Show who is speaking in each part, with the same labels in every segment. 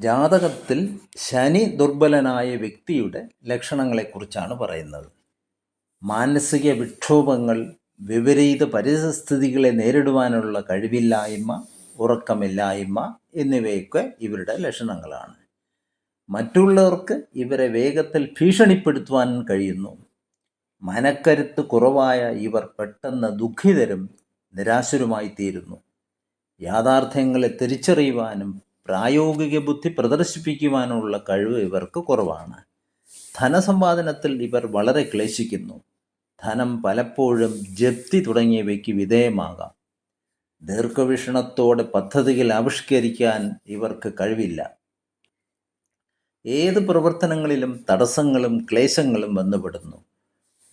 Speaker 1: ജാതകത്തിൽ ശനി ദുർബലനായ വ്യക്തിയുടെ ലക്ഷണങ്ങളെക്കുറിച്ചാണ് പറയുന്നത്. മാനസിക വിക്ഷോഭങ്ങൾ വിപരീത പരിസ്ഥിതികളെ നേരിടുവാനുള്ള കഴിവില്ലായ്മ ഉറക്കമില്ലായ്മ എന്നിവയൊക്കെ ഇവരുടെ ലക്ഷണങ്ങളാണ്. മറ്റുള്ളവർക്ക് ഇവരെ വേഗത്തിൽ ഭീഷണിപ്പെടുത്തുവാൻ കഴിയുന്നു. മനക്കരുത്ത് കുറവായ ഇവർ പെട്ടെന്ന് ദുഃഖിതരും നിരാശരുമായി തീരുന്നു യാഥാർത്ഥ്യങ്ങളെ തിരിച്ചറിയുവാനും പ്രായോഗിക ബുദ്ധി പ്രദർശിപ്പിക്കുവാനുള്ള കഴിവ് ഇവർക്ക് കുറവാണ്. ധനസമ്പാദനത്തിൽ ഇവർ വളരെ ക്ലേശിക്കുന്നു. ധനം പലപ്പോഴും ജപ്തി തുടങ്ങിയവയ്ക്ക് വിധേയമാകാം. ദീർഘവീക്ഷണത്തോടെ പദ്ധതികൾ ആവിഷ്കരിക്കാൻ ഇവർക്ക് കഴിവില്ല. ഏത് പ്രവർത്തനങ്ങളിലും തടസ്സങ്ങളും ക്ലേശങ്ങളും വന്നുപെടുന്നു.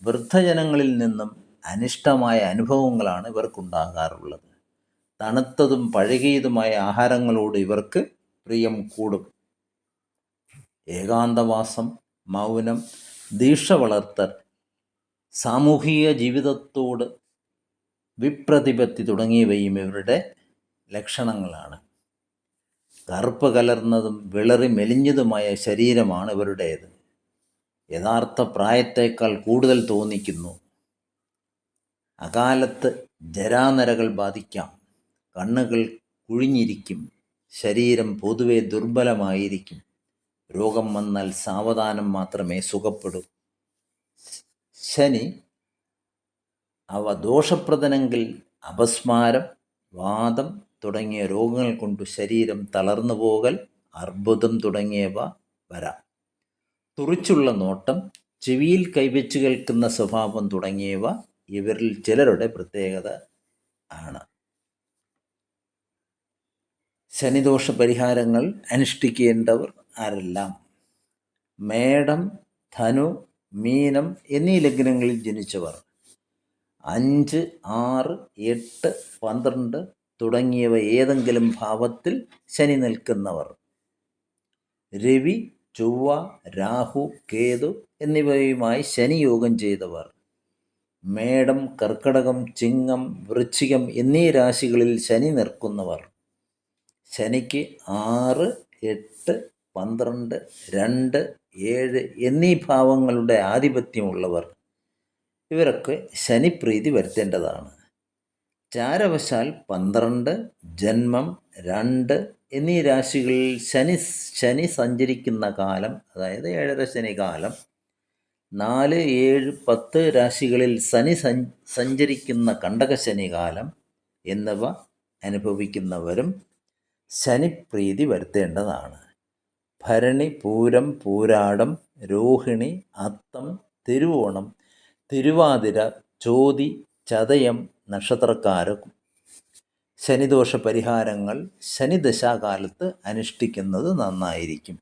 Speaker 1: വൃദ്ധജനങ്ങളിൽ നിന്നും അനിഷ്ടമായ അനുഭവങ്ങളാണ് ഇവർക്കുണ്ടാകാറുള്ളത്. തണുത്തതും പഴകിയതുമായ ആഹാരങ്ങളോട് ഇവർക്ക് പ്രിയം കൂടും. ഏകാന്തവാസം മൗനം ദീക്ഷ വളർത്തൽ സാമൂഹിക ജീവിതത്തോട് വിപ്രതിപത്തി തുടങ്ങിയവയും ഇവരുടെ ലക്ഷണങ്ങളാണ്. കറുപ്പ് കലർന്നതും വിളറി മെലിഞ്ഞതുമായ ശരീരമാണ് ഇവരുടേത്. യഥാർത്ഥ പ്രായത്തേക്കാൾ കൂടുതൽ തോന്നിക്കുന്നു. അകാലത്ത് ജരാനരകൾ ബാധിക്കാം. കണ്ണുകൾ കുഴിഞ്ഞിരിക്കും. ശരീരം പൊതുവെ ദുർബലമായിരിക്കും. രോഗം വന്നാൽ സാവധാനം മാത്രമേ സുഖപ്പെടൂ. ശനി അവ ദോഷപ്രദനെങ്കിൽ അപസ്മാരം വാദം തുടങ്ങിയ രോഗങ്ങൾ കൊണ്ട് ശരീരം തളർന്നു പോകൽ അർബുദം തുടങ്ങിയവ വരാം. തുറിച്ചുള്ള നോട്ടം ചെവിയിൽ കൈവച്ച് കേൾക്കുന്ന സ്വഭാവം തുടങ്ങിയവ ഇവരിൽ ചിലരുടെ പ്രത്യേകത ആണ്. ശനിദോഷ പരിഹാരങ്ങൾ അനുഷ്ഠിക്കേണ്ടവർ ആരെല്ലാം? മേടം ധനു മീനം എന്നീ ലഗ്നങ്ങളിൽ ജനിച്ചവർ. അഞ്ച് ആറ് എട്ട് പന്ത്രണ്ട് തുടങ്ങിയവ ഏതെങ്കിലും ഭാവത്തിൽ ശനി നിൽക്കുന്നവർ. രവി ചൊവ്വ രാഹു കേതു എന്നിവയുമായി ശനി യോഗം ചെയ്തവർ. മേടം കർക്കടകം ചിങ്ങം വൃശ്ചികം എന്നീ രാശികളിൽ ശനി നിൽക്കുന്നവർ. ശനിക്ക് ആറ് എട്ട് പന്ത്രണ്ട് രണ്ട് ഏഴ് എന്നീ ഭാവങ്ങളുടെ ആധിപത്യമുള്ളവർ ഇവരൊക്കെ ശനിപ്രീതി വരുത്തേണ്ടതാണ്. ചാരവശാൽ പന്ത്രണ്ട് ജന്മം രണ്ട് എന്നീ രാശികളിൽ ശനി ശനി സഞ്ചരിക്കുന്ന കാലം അതായത് ഏഴര ശനി കാലം നാല് ഏഴ് പത്ത് രാശികളിൽ ശനി സഞ്ചരിക്കുന്ന കണ്ടകശനി കാലം എന്നിവ അനുഭവിക്കുന്നവരും ശനിപ്രീതി വരുത്തേണ്ടതാണ്. ഭരണി പൂരം പൂരാടം രോഹിണി അത്തം തിരുവോണം തിരുവാതിര ചോതി ചതയം നക്ഷത്രക്കാർക്കും ശനിദോഷ പരിഹാരങ്ങൾ ശനിദശാകാലത്ത് അനുഷ്ഠിക്കുന്നത് നന്നായിരിക്കും.